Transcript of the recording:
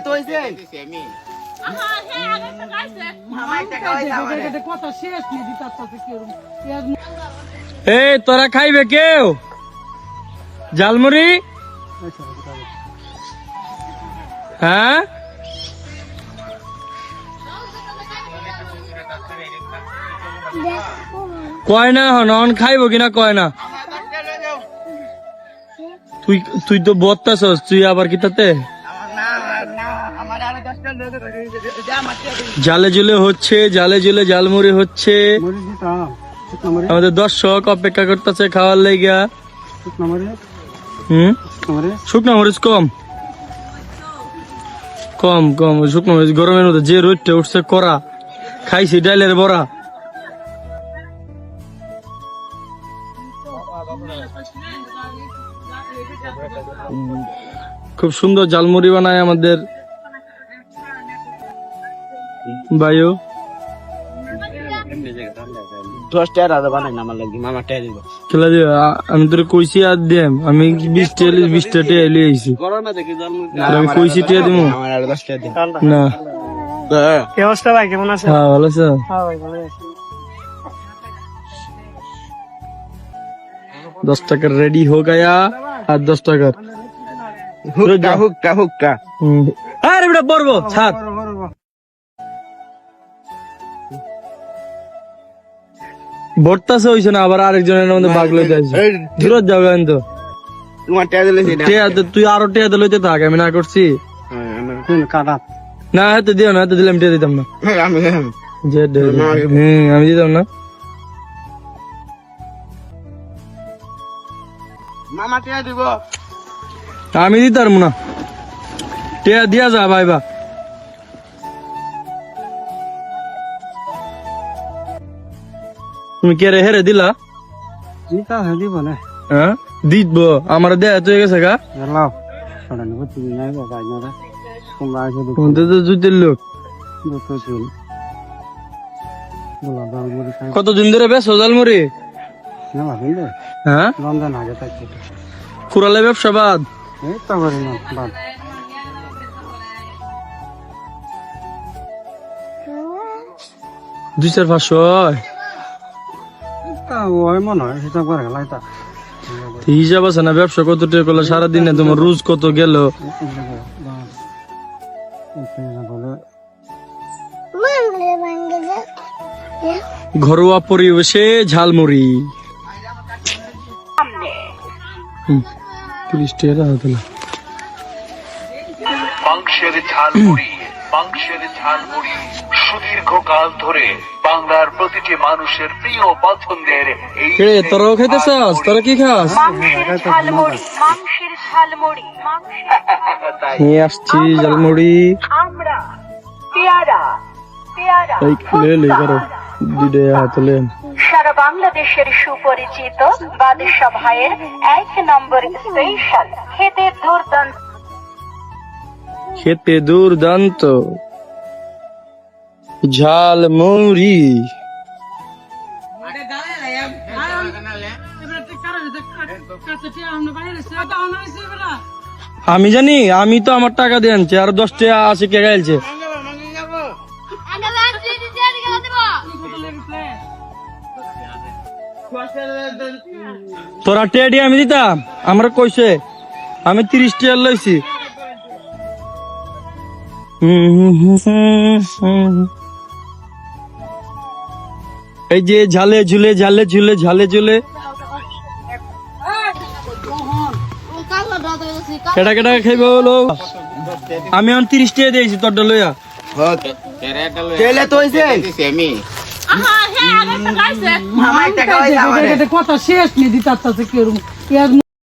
তো হইছে এই তোরা খাইবে কেউ? জালমুড়ি হ্যাঁ? কয় না হন অন খাইবো কিনা কয় না? তুই তুই তো বত্তাছস তুই আবার কি জালে জুলে হচ্ছে, জালে জুলে জালমুড়ি হচ্ছে। আমাদের দর্শক অপেক্ষা করতেছে খাওয়ার লাইগা হুম? শুকনো মরিচ কম। কম কম, শুকনো মরিচ গরমের মধ্যে যে রোদটা উঠছে করা খাইছি ডাইলের বড়া। খুব সুন্দর জালমুড়ি বানায় আমাদের ভাইও দশ খেলা দিব আমি তোর কইছি আর দেম আমি বিশ টাকা বিশ টাকা টাকা এলিয়ে হ্যাঁ, দশ টাকার রেডি হো গয়া আর দশ টাকার। হুক্কা হুক্কা হুক্কা। আরে বেটা বলব ছাড়। ভর্তাছে হইছে না আবার আরেকজনের মধ্যে বাঘ লইতে আসছে দূরত যাবে তো। তোমার টেয়া দিলে টিয়া তুই আরও টিয়া তো লইতে থাক আমি না করছি। কাটা না হাতে দিও না হাতে দিলাম টিয়া দিতাম না। হ্যাঁ, আমি যে দে- হুম আমি দিতাম না। মামা টেয়া দিব। আমি দিতাম না। টিয়া দিয়া যা ভাই বা তুমি কে রে হেরে দিলা? হয়ে দিব না? হ্যাঁ আমার দেয়া হয়ে গেছে গা। লাও সরা নিব তুমি নাই বাবা না তোমরা আসো তোমাদের তো জুতের লোক দুটো চুল বলা দাল মুড়ি খাই কতদিন ধরে বেশ জালমুড়ি? না ভাবিলে হ্যাঁ রমজান আগে থাকছে কুড়ালে ব্যবসা বাদ? এই তো করি না বাদ। দুই চার পাঁচশো। ওই মনে হয় হিসাব করে গেলাই হিসাব আছে না ব্যবসা কত টাকা করলে সারাদিনে তোমার রোজ কত গেল? ঘরোয়া পরিবেশে ঝালমুড়ি। তিরিশ টাকা হতো না ঝালমুড়ি ঝালমুড়ি। সুদীর্ঘকাল ধরে বাংলার প্রতিটি মানুষের প্রিয় পছন্দের এই তোরাও খাইতেছাস তোরা কি খাস? মাংসের ঝালমুড়ি মাংসের ঝালমুড়ি নিয়ে আসছি ঝালমুড়ি। আমরা পেয়ারা পেয়ারা এই লে লে করো দুইটা হাতে সারা বাংলাদেশের সুপরিচিত বাদশা ভাইয়ের এক নম্বর স্পেশাল খেতে দুর্দান্ত। খেতে দুর্দান্ত। ঝালমুড়ি আমি জানি আমি তো আমার টাকা দিয়ে আনছি আর দশ টাকা কে গাইলছে তোরা টেডি আমি দিতাম আমরা কইছে আমি তিরিশ টাকা লইছি হুম, হুম, হুম, হুম। এই যে ঝালে ঝুলে ঝালে ঝুলে ঝালে ঝুলে। কেটা কেটা খাইব বলো? আমি এখন তিরিশ টাকা দিয়েছি তোর লইয়া। কথা শেষ নিয়ে দিতে কেরম